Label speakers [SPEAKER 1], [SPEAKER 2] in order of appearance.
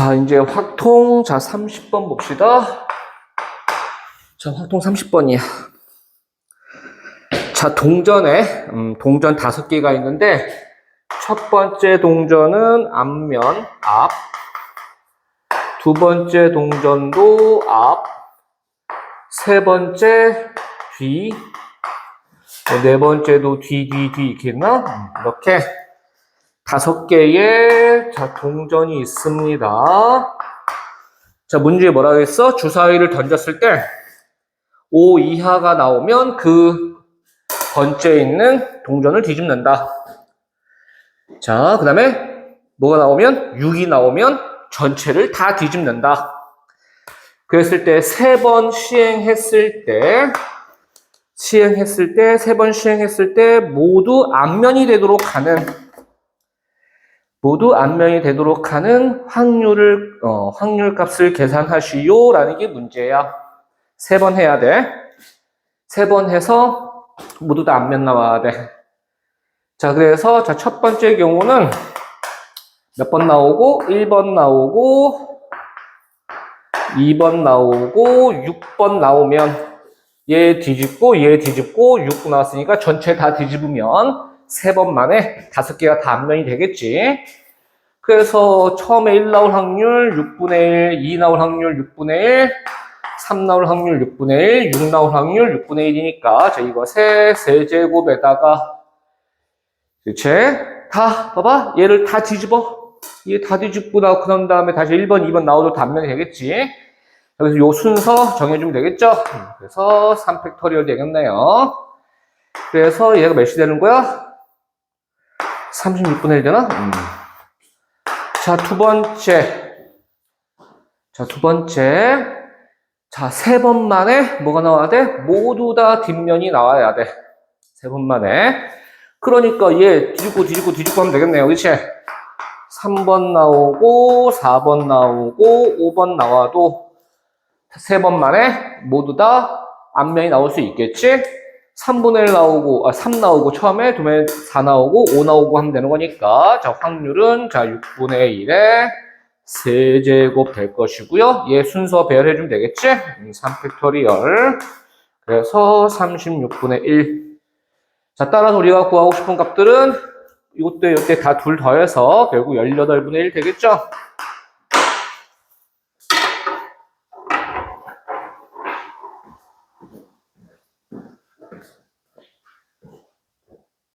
[SPEAKER 1] 자, 이제 확통, 자, 30번 봅시다. 자, 확통 30번이야. 자, 동전에, 음, 동전 다섯 개가 있는데, 첫 번째 동전은 앞면, 앞. 두 번째 동전도 앞. 세 번째, 뒤. 어, 네 번째도 뒤, 뒤, 뒤, 이렇게 있나? 음, 이렇게 다섯 개의 자, 동전이 있습니다. 자, 문제에 뭐라 그랬어? 주사위를 던졌을 때, 5 이하가 나오면 그 번째에 있는 동전을 뒤집는다. 자, 그 다음에 뭐가 나오면 6이 나오면 전체를 다 뒤집는다. 그랬을 때 세 번 시행했을 때 시행했을 때 세 번 시행했을 때 모두 앞면이 되도록 하는 모두 앞면이 되도록 하는 확률을 어, 확률 값을 계산하시오라는 게 문제야. 세 번 해야 돼. 세 번 해서 모두 다 앞면 나와야 돼. 자, 그래서 자, 첫 번째 경우는 몇 번 나오고 1번 나오고 2번 나오고 6번 나오면 얘 뒤집고 얘 뒤집고 6 나왔으니까 전체 다 뒤집으면 세 번 만에 다섯 개가 다 앞면이 되겠지. 그래서 처음에 1 나올 확률 6분의 1, 2 나올 확률 6분의 1, 3 나올 확률 6분의 1, 6 나올 확률 6분의 1이니까 자 이거 세 세제곱에다가 대체 다 봐봐 얘를 다 뒤집어 얘 다 뒤집고 나고 그런 다음에 다시 1번, 2번 나오도 단면이 되겠지. 그래서 요 순서 정해주면 되겠죠. 그래서 3팩토리얼 되겠네요. 그래서 얘가 몇이 되는 거야? 36분의 1 되나? 음. 자, 두 번째. 자, 두 번째. 자, 세 번 만에 뭐가 나와야 돼? 모두 다 뒷면이 나와야 돼. 세 번 만에. 그러니까 얘 뒤집고 뒤집고 뒤집고 하면 되겠네요. 그치? 3번 나오고, 4번 나오고, 5번 나와도 세 번 만에 모두 다 앞면이 나올 수 있겠지? 3분의 1 나오고, 아, 3 나오고, 처음에 두면 4 나오고, 5 나오고 하면 되는 거니까. 자, 확률은, 자, 6분의 1에 세제곱 될 것이고요. 얘 순서 배열해주면 되겠지? 3팩토리얼. 그래서 36분의 1. 자, 따라서 우리가 구하고 싶은 값들은 이것도 이때 다 둘 더해서 결국 18분의 1 되겠죠?